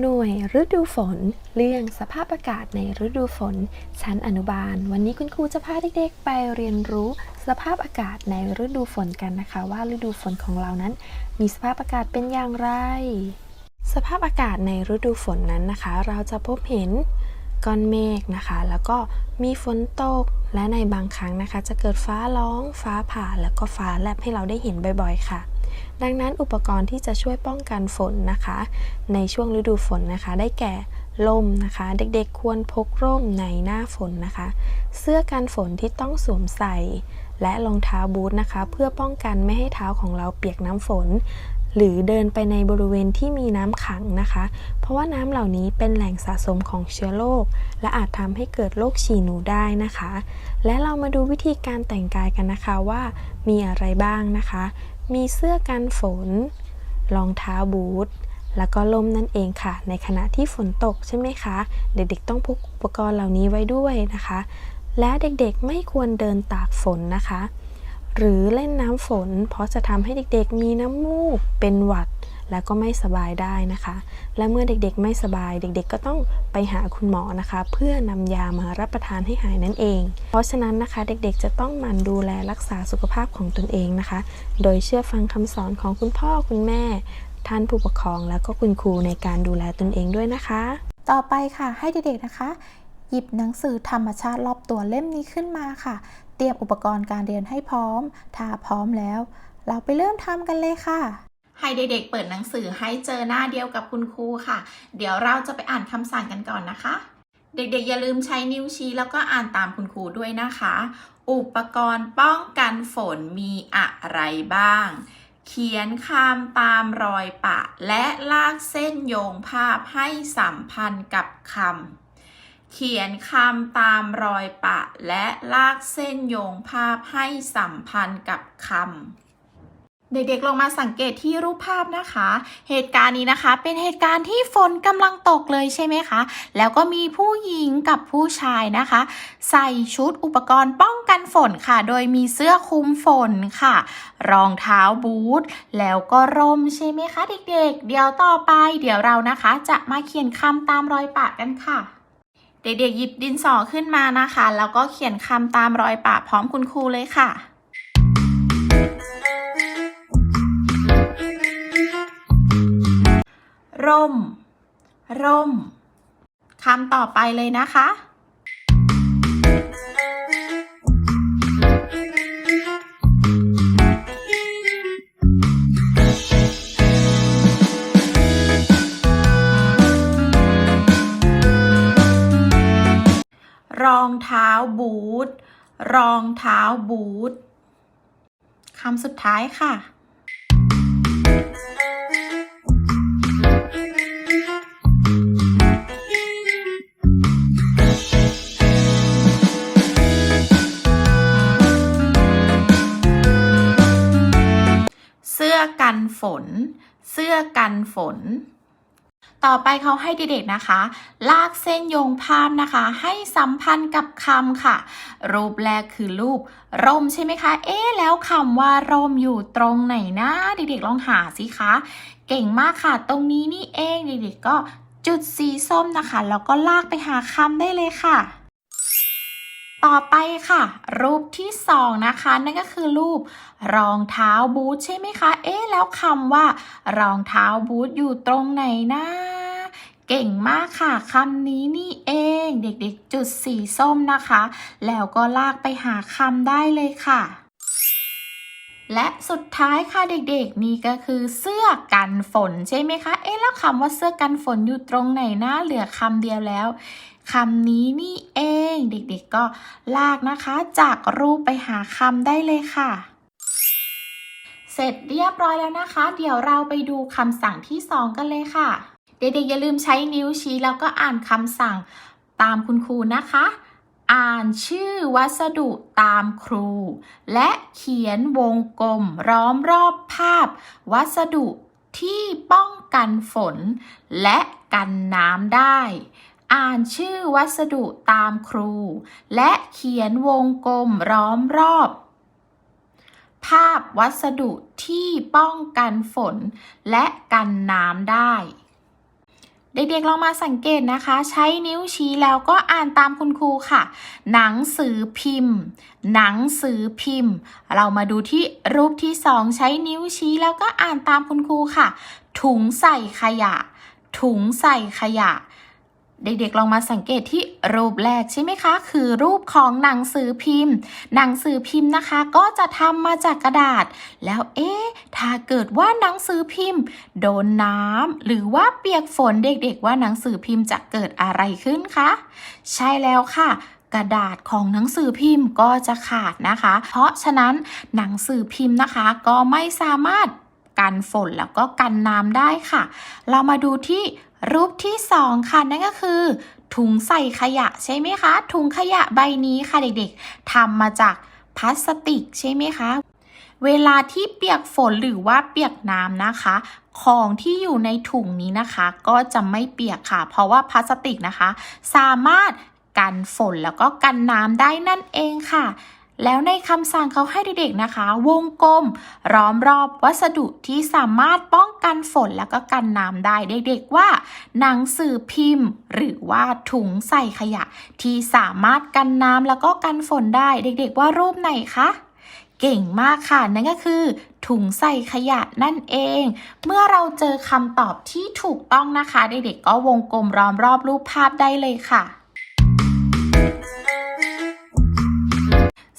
หน่วยฤดูฝน เรื่องสภาพอากาศในฤดูฝน ชั้นอนุบาล วันนี้คุณครูจะพาเด็กๆไปเรียนรู้สภาพอากาศในฤดูฝนกันนะคะ ว่าฤดูฝนของเรานั้น มีสภาพอากาศเป็นอย่างไร สภาพอากาศในฤดูฝนนั้นนะคะ เราจะพบเห็นก้อนเมฆนะคะ แล้วก็มีฝนตกและในบางครั้งนะคะ จะเกิดฟ้าร้องฟ้าผ่าแล้วก็ฟ้าแลบให้เราได้เห็นบ่อยๆ ค่ะ ดังนั้นอุปกรณ์ที่จะช่วยป้องกันฝนนะคะ ในช่วงฤดูฝนนะคะ ได้แก่ร่มนะคะ เด็กๆควรพกร่มในหน้าฝนนะคะ เสื้อกันฝนที่ต้องสวมใส่ และรองเท้าบูทนะคะ เพื่อป้องกันไม่ให้เท้าของเราเปียกน้ำฝน หรือเดินไปในบริเวณที่มีน้ำขังนะคะ เพราะว่าน้ำเหล่านี้เป็นแหล่งสะสมของเชื้อโรคและอาจทำให้เกิดโรคฉี่หนูได้นะคะ และเรามาดูวิธีการแต่งกายกันนะคะว่ามีอะไรบ้างนะคะ มีเสื้อกันฝน รองเท้าบูท แล้วก็ล่มนั่นเองค่ะ ในขณะที่ฝนตกใช่ไหมคะ เด็กๆต้องพกอุปกรณ์เหล่านี้ไว้ด้วยนะคะ และเด็กๆไม่ควรเดินตากฝนนะคะ หรือเล่นน้ำฝน เพราะจะทำให้เด็กๆมีน้ำมูกเป็นหวัด แล้วก็ไม่สบายได้นะคะ และเมื่อเด็กๆไม่สบายเด็กๆ ก็ต้องไปหาคุณหมอนะคะ เพื่อนำยามารับประทานให้หายนั่นเอง เพราะฉะนั้นนะคะเด็กๆจะต้องหมั่นดูแลรักษาสุขภาพของตนเองนะคะ โดยเชื่อฟังคำสอนของคุณพ่อคุณแม่ ท่านผู้ปกครองแล้วก็คุณครูในการดูแลตนเองด้วยนะคะ ต่อไปค่ะให้เด็กๆนะคะ หยิบหนังสือธรรมชาติรอบตัวเล่มนี้ขึ้นมาค่ะ เตรียมอุปกรณ์การเรียนให้พร้อมถ้าพร้อมแล้ว เราไปเริ่มทำกันเลยค่ะ ให้เด็กๆเปิดหนังสือให้เจอหน้าเดียวกับคุณครูค่ะ เดี๋ยวเราจะไปอ่านคำสั่งกันก่อนนะคะ เด็กๆอย่าลืมใช้นิ้วชี้แล้วก็อ่านตามคุณครูด้วยนะคะ อุปกรณ์ป้องกันฝนมีอะไรบ้าง เขียนคำตามรอยปะ และลากเส้นโยงภาพให้สัมพันธ์กับคำเขียนคำตามรอยปะ และลากเส้นโยงภาพให้สัมพันธ์กับคำ เด็กๆ ลองมาสังเกตที่รูปภาพนะคะ เหตุการณ์นี้นะคะ เป็นเหตุการณ์ที่ฝนกำลังตกเลยใช่ไหมคะ แล้วก็มีผู้หญิงกับผู้ชายนะคะ ใส่ชุดอุปกรณ์ป้องกันฝนค่ะ โดยมีเสื้อคลุมฝนค่ะ รองเท้าบูท แล้วก็ร่มใช่ไหมคะ เด็กๆ เดี๋ยวต่อไป เดี๋ยวเรานะคะ จะมาเขียนคำตามรอยปะกันค่ะ เด็กๆ หยิบดินสอขึ้นมานะคะ แล้วก็เขียนคำตามรอยปะพร้อมคุณครูเลยค่ะ ร่ม ร่มคำต่อไปเลยนะคะ รองเท้าบูท รองเท้าบูทคำสุดท้ายค่ะ กันฝน เสื้อกันฝน ต่อไปเขาให้เด็กๆนะคะ ลากเส้นโยงภาพนะคะ ให้สัมพันธ์กับคำค่ะ รูปแรกคือรูป ร่มใช่ไหมคะ เอ๊แล้วคำว่าร่มอยู่ตรงไหนนะเด็กๆลองหาสิคะ เก่งมากค่ะ ตรงนี้นี่เองเด็กๆก็จุดสีส้มนะคะแล้วก็ลากไปหาคำได้เลยค่ะ ต่อไปค่ะ รูปที่สองนะคะ นั่นก็คือรูปรองเท้าบูทใช่ไหมคะ เอ๊ะแล้วคำว่ารองเท้าบูทอยู่ตรงไหนนะเก่งมากค่ะคำนี้นี่เองเด็กๆจุดสีส้มนะคะ แล้วก็ลากไปหาคำได้เลยค่ะ และสุดท้ายค่ะเด็กๆ นี่ก็คือเสื้อกันฝนใช่ไหมคะ เอ๊ะแล้วคำว่าเสื้อกันฝนอยู่ตรงไหนนะเหลือคำเดียวแล้ว คำนี้นี่เองเด็กๆก็ลากนะคะ จากรูปไปหาคำได้เลยค่ะ เสร็จเรียบร้อยแล้วนะคะ เดี๋ยวเราไปดูคำสั่งที่ 2 กันเลยค่ะ เด็กๆอย่าลืมใช้นิ้วชี้แล้วก็อ่านคำสั่งตามคุณครูนะคะ อ่านชื่อวัสดุตามครู และเขียนวงกลมล้อมรอบภาพ วัสดุที่ป้องกันฝน และกันน้ำได้ อ่านชื่อวัสดุตามครู และเขียนวงกลมล้อมรอบ ภาพวัสดุที่ป้องกันฝนและกันน้ำได้ เด็กๆลองมาสังเกตนะคะ ใช้นิ้วชี้แล้วก็อ่านตามคุณครูค่ะ หนังสือพิมพ์ หนังสือพิมพ์ เรามาดูที่รูปที่สองใช้นิ้วชี้แล้วก็อ่านตามคุณครูค่ะ ถุงใส่ขยะ ถุงใส่ขยะ เด็กๆลองมาสังเกตที่รูปแรกใช่ไหมคะ คือรูปของหนังสือพิมพ์ หนังสือพิมพ์นะคะ ก็จะทำมาจากกระดาษ แล้วเอ๊ะถ้าเกิดว่าหนังสือพิมพ์ โดนน้ำหรือว่าเปียกฝนเด็กๆว่าหนังสือพิมพ์จะเกิดอะไรขึ้นคะใช่แล้วค่ะกระดาษของหนังสือพิมพ์ก็จะขาดนะคะ เพราะฉะนั้นหนังสือพิมพ์นะคะ ก็ไม่สามารถกันฝนแล้วก็กันน้ำได้ค่ะ เรามาดูที่ รูปที่สองค่ะนั่นก็คือ ถุงใส่ขยะใช่ไหมคะ ถุงขยะใบนี้ค่ะเด็กๆทำมาจากพลาสติกใช่ไหมคะเวลาที่เปียกฝนหรือว่าเปียกน้ำนะคะ ของที่อยู่ในถุงนี้นะคะ ก็จะไม่เปียกค่ะ เพราะว่าพลาสติกนะคะ สามารถกันฝนแล้วก็กันน้ำได้นั่นเองค่ะ แล้วในคำสั่งเขาให้เด็กๆนะคะ วงกลมล้อมรอบวัสดุที่สามารถป้องกันฝนแล้วก็กันน้ำได้เด็กๆว่า หนังสือพิมพ์ หรือว่าถุงใส่ขยะ ที่สามารถกันน้ำแล้วก็กันฝนได้เด็กๆว่ารูปไหนคะเก่งมากค่ะ นั่นก็คือ ถุงใส่ขยะนั่นเอง เมื่อเราเจอคำตอบที่ถูกต้องนะคะ เด็กๆก็วงกลมล้อมรอบรูปภาพได้เลยค่ะ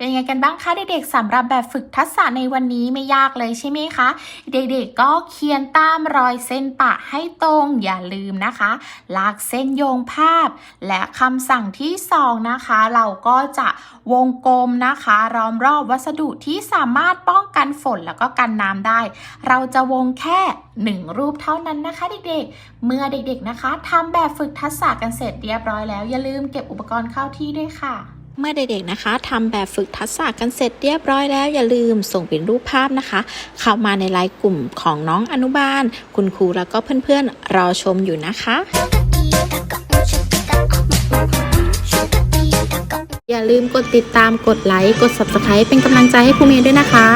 เป็นไงกันบ้างคะเด็กๆสำหรับแบบฝึกทักษะในวันนี้ไม่ยากเลยใช่ไหมคะ เด็กๆก็เขียนตามรอยเส้นปะให้ตรงอย่าลืมนะคะ ลากเส้นโยงภาพ และคำสั่งที่สองนะคะ เราก็จะวงกลมนะคะล้อมรอบวัสดุที่สามารถป้องกันฝนแล้วก็กันน้ำได้ เราจะวงแค่หนึ่งรูปเท่านั้นนะคะเด็กๆ เมื่อเด็กๆนะคะทำแบบฝึกทักษะกันเสร็จเรียบร้อยแล้ว อย่าลืมเก็บอุปกรณ์เข้าที่ด้วยค่ะ เมื่อเด็กๆนะคะทำแบบฝึกทักษะกันเสร็จเรียบร้อยแล้วอย่าลืมส่งเป็นรูปภาพนะคะ เข้ามาในไลน์กลุ่มของน้องอนุบาล คุณครูแล้วก็เพื่อนๆรอชมอยู่นะคะอย่าลืมกดติดตามกดไลค์กด subscribe เป็นกำลังใจให้ครูเมย์ด้วยนะคะ